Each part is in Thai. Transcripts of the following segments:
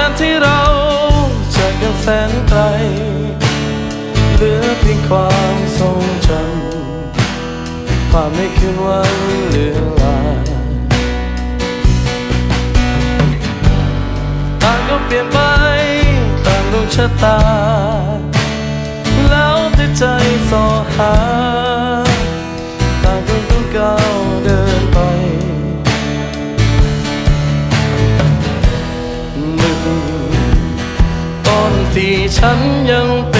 นั้นที่เราจากกันแสนไกล เหลือเพียงความทรงจำความไม่คืนวันเหลือลาต่างก็เปลี่ยนไปต่างดวงชะตา แล้วแต่ใจสอหา ฉันยังเป็น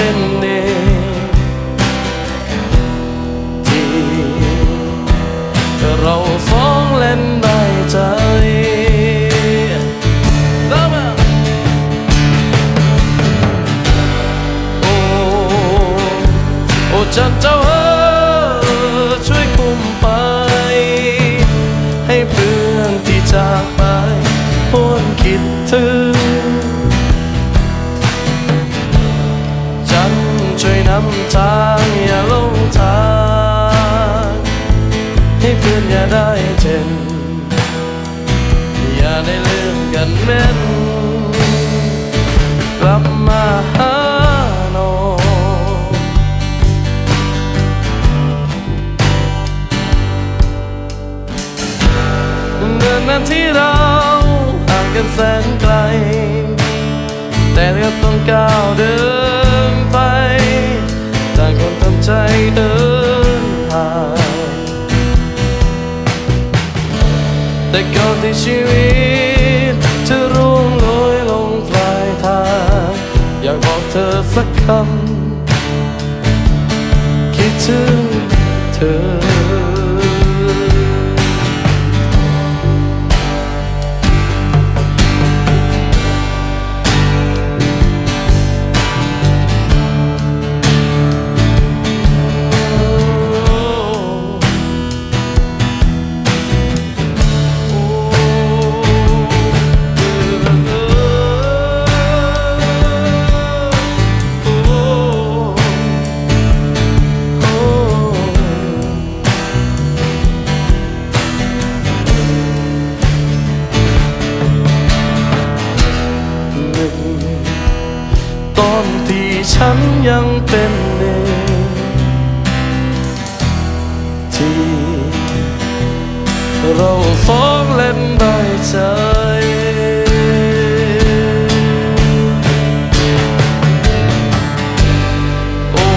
ำทางอย่าลงทางให้เพื่อนอย่าได้เจ็นอย่าได้ลืมกันแม่นกลับมาหาน้องเดินนั้นที่เราห่างกันแสนไกล แต่ก็ต้องก้าวเดิน ใจเดินห่างแต่ก่อนที่ชีวิตจะร่วงโรยลงปลายทาง อยากบอกเธอสักคำ ฉันยังเป็นเด็กที่เราสองเล่นได้ใจโอ้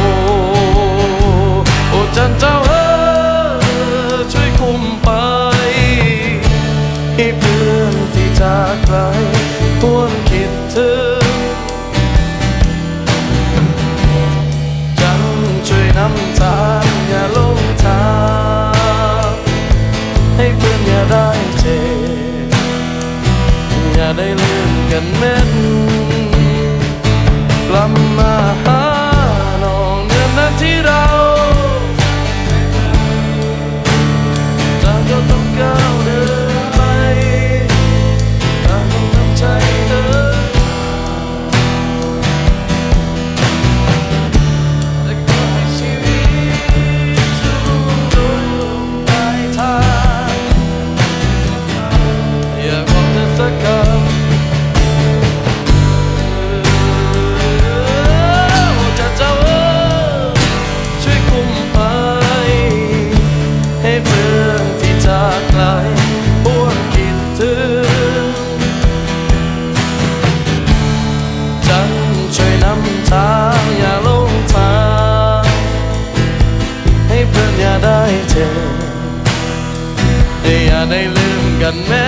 โอ้จันเจ้าเอ๋ยช่วยคุมไปให้เพื่อนที่จากไกล ลืม ได้ลืมกันแม้